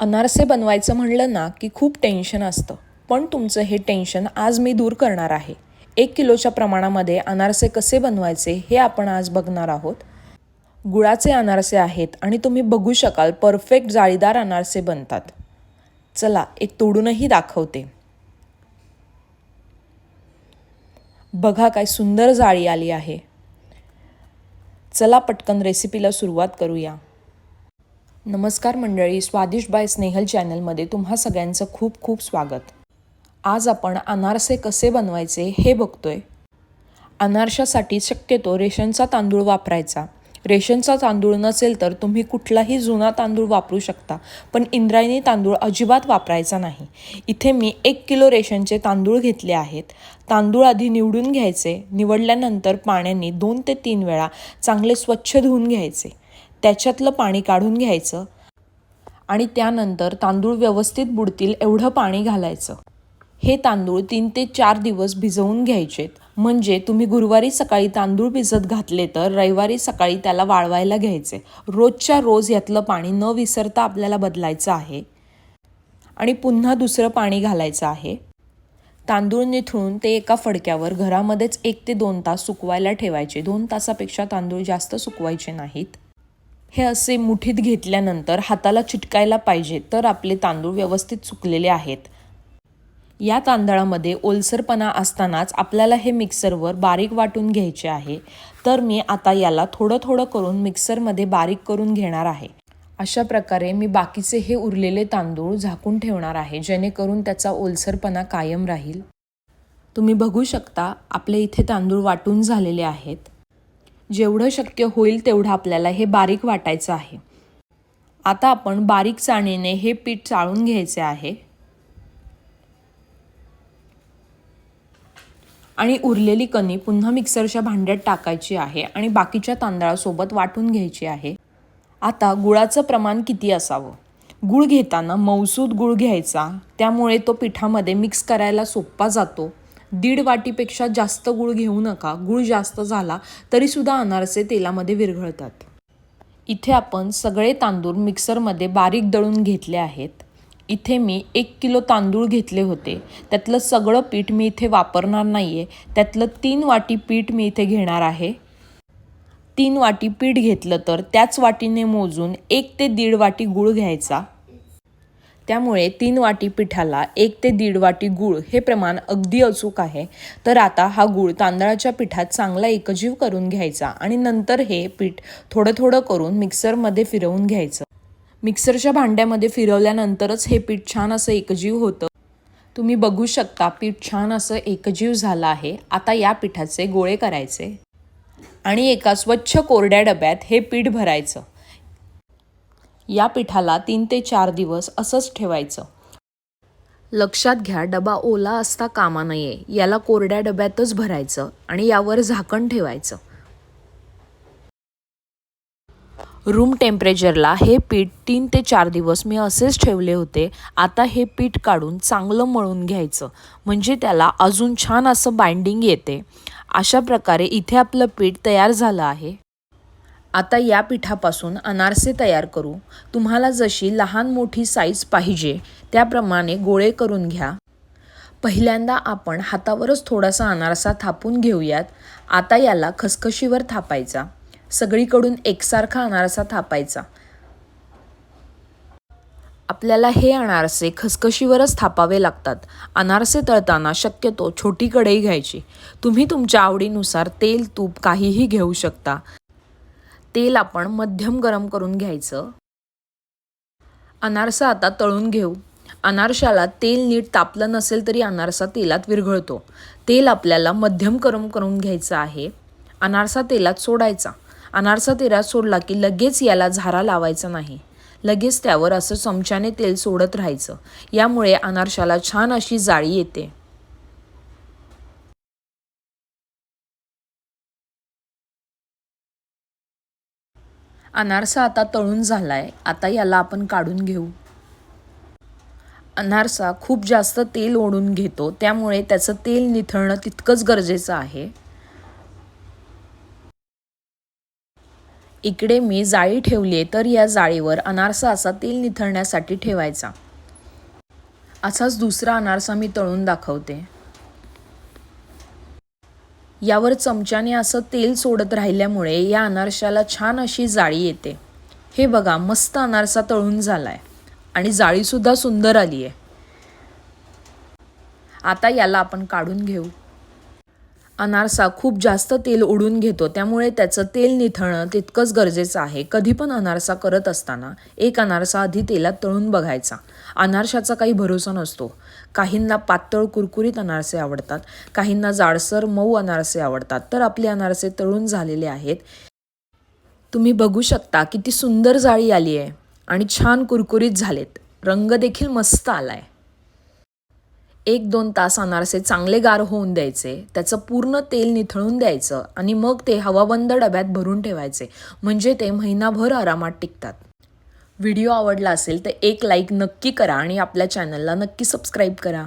अनारसे बनवायचं म्हणलं ना की खूप टेन्शन असतं. पण तुमचं हे टेन्शन आज मी दूर करणार आहे. एक किलोच्या प्रमाणामध्ये अनारसे कसे बनवायचे हे आपण आज बघणार आहोत. गुळाचे अनारसे आहेत आणि तुम्ही बघू शकाल परफेक्ट जाळीदार अनारसे बनतात. चला एक तोडूनही दाखवते. बघा काय सुंदर जाळी आली आहे. चला पटकन रेसिपीला सुरुवात करूया. नमस्कार मंडळी स्वादिष्ट बाय स्नेहल चॅनलमध्ये तुम्हा सगळ्यांचं खूप खूप स्वागत. आज आपण अनारसे कसे बनवायचे हे बघतोय. अनारशासाठी शक्यतो रेशनचा तांदूळ वापरायचा. रेशनचा तांदूळ नसेल तर तुम्ही कुठलाही जुना तांदूळ वापरू शकता. पण इंद्रायणी तांदूळ अजिबात वापरायचा नाही. इथे मी एक किलो रेशनचे तांदूळ घेतले आहेत. तांदूळ आधी निवडून घ्यायचे. निवडल्यानंतर पाण्याने दोन ते तीन वेळा चांगले स्वच्छ धुवून घ्यायचे. त्याच्यातलं पाणी काढून घ्यायचं. आणि त्यानंतर तांदूळ व्यवस्थित बुडतील एवढं पाणी घालायचं. हे तांदूळ तीन ते चार दिवस भिजवून घ्यायचेत. म्हणजे तुम्ही गुरुवारी सकाळी तांदूळ भिजत घातले तर रविवारी सकाळी त्याला वाळवायला घ्यायचे. रोजच्या रोज यातलं पाणी न विसरता आपल्याला बदलायचं आहे. आणि पुन्हा दुसरं पाणी घालायचं आहे. तांदूळ निथळून ते एका फडक्यावर घरामध्येच एक ते दोन तास सुकवायला ठेवायचे. दोन तासापेक्षा तांदूळ जास्त सुकवायचे नाहीत. हे असे मुठीत घेतल्यानंतर हाताला चिटकायला पाहिजे तर आपले तांदूळ व्यवस्थित सुकलेले आहेत. या तांदळामध्ये ओलसरपणा असतानाच आपल्याला हे मिक्सरवर बारीक वाटून घ्यायचे आहे. तर मी आता याला थोडं थोडं करून मिक्सरमध्ये बारीक करून घेणार आहे. अशा प्रकारे मी बाकीचे हे उरलेले तांदूळ झाकून ठेवणार आहे जेणेकरून त्याचा ओलसरपणा कायम राहील. तुम्ही बघू शकता आपले इथे तांदूळ वाटून झालेले आहेत. जेवढं शक्य होईल तेवढं आपल्याला हे बारीक वाटायचं आहे. आता आपण बारीक चाणीने हे पीठ चाळून घ्यायचे आहे. आणि उरलेली कणी पुन्हा मिक्सरच्या भांड्यात टाकायची आहे आणि बाकीच्या तांदळासोबत वाटून घ्यायची आहे. आता गुळाचं प्रमाण किती असावं? गुळ घेताना मौसूद गुळ घ्यायचा त्यामुळे तो पिठामध्ये मिक्स करायला सोपा जातो. दीड वाटीपेक्षा जास्त गुळ घेऊ नका गुळ जास्त झाला तरीसुद्धा अनारसे तेलामध्ये विरघळतात. इथे आपण सगळे तांदूळ मिक्सरमध्ये बारीक दळून घेतले आहेत. इथे मी एक किलो तांदूळ घेतले होते. त्यातलं सगळं पीठ मी इथे वापरणार नाही आहे त्यातलं तीन वाटी पीठ मी इथे घेणार आहे. तीन वाटी पीठ घेतलं तर त्याच वाटीने मोजून एक ते दीड वाटी गूळ घ्यायचा. त्यामुळे तीन वाटी पिठाला एक ते दीड वाटी गूळ हे प्रमाण अगदी अचूक आहे. तर आता हा गूळ तांदळाच्या पिठात चांगला एकजीव करून घ्यायचा आणि नंतर हे पीठ थोडं थोडं करून मिक्सरमध्ये फिरवून घ्यायचं. मिक्सरच्या भांड्यामध्ये फिरवल्यानंतरच हे पीठ छान असं एकजीव होतं. तुम्ही बघू शकता पीठ छान असं एकजीव झालं आहे. आता या पिठाचे गोळे करायचे. आणि एका स्वच्छ कोरड्या डब्यात हे पीठ भरायचं. या पिठाला तीन ते चार दिवस असंच ठेवायचं. लक्षात घ्या डबा ओला असता कामा नये. याला कोरड्या डब्यातच भरायचं आणि यावर झाकण ठेवायचं. रूम टेम्परेचरला हे पीठ तीन ते चार दिवस मी असेच ठेवले होते. आता हे पीठ काढून चांगलं मळून घ्यायचं. म्हणजे त्याला अजून छान असं बाइंडिंग येते. अशा प्रकारे इथे आपलं पीठ तयार झालं आहे. आता या पिठापासून अनारसे तयार करू. तुम्हाला जशी लहान मोठी साईज पाहिजे त्याप्रमाणे गोळे करून घ्या. पहिल्यांदा आपण हातावरच थोडासा अनारसा थापून घेऊयात. आता याला खसखशीवर थापायचा. सगळीकडून एकसारखा अनारसा थापायचा. आपल्याला हे अनारसे खसखशीवरच थापावे लागतात. अनारसे तळताना शक्यतो छोटी कढई घ्यायची. तुम्ही तुमच्या आवडीनुसार तेल तूप काहीही घेऊ शकता. तेल आपण मध्यम गरम करून घ्यायचं. अनारसा आता तळून घेऊ. अनारशाला तेल नीट तापलं नसेल तरी अनारसा तेलात विरघळतो. तेल आपल्याला मध्यम गरम करून घ्यायचं आहे. अनारसा तेलात सोडायचा. अनारसा तेरा सोडला की लगेच याला झारा लावायचा नाही. लगेच त्यावर असं चमच्याने तेल सोडत राहायचं. यामुळे अनारशाला छान अशी जाळी येते. अनारसा आता तळून झालाय. आता याला आपण काढून घेऊ. अनारसा खूप जास्त तेल ओढून घेतो. त्यामुळे त्याचं तेल निथळणं तितकंच गरजेचं आहे. इकडे मी जाळी ठेवली आहे तर या जाळीवर अनारसा असा तेल निथळण्यासाठी ठेवायचा. असाच दुसरा अनारसा मी तळून दाखवते. यावर चमच्याने असं तेल सोडत राहिल्यामुळे या अनारशाला छान अशी जाळी येते. हे बघा मस्त अनारसा तळून झाला आहे आणि जाळीसुद्धा सुंदर आली आहे आता याला आपण काढून घेऊ. अनारसा खूप जास्त तेल ओढून घेतो त्यामुळे त्याचं तेल निथळणं तितकंच गरजेचं आहे. कधी पण अनारसा करत असताना एक अनारसा आधी तेलात तळून बघायचा. अनारशाचा काही भरोसा नसतो. काहींना पातळ कुरकुरीत अनारसे आवडतात काहींना जाडसर मऊ अनारसे आवडतात. तर आपले अनारसे तळून झालेले आहेत. तुम्ही बघू शकता किती सुंदर जाळी आली आहे आणि छान कुरकुरीत झालेत. रंग देखील मस्त आला आहे एक दोन तास अनारसे चांगले गार होऊन द्यायचे त्याचं पूर्ण तेल निथळून द्यायचं आणि मग ते हवाबंद डब्यात भरून ठेवायचे म्हणजे ते महिनाभर आरामात टिकतात. व्हिडिओ आवडला असेल तर एक लाईक नक्की करा आणि आपल्या चॅनलला नक्की सबस्क्राईब करा.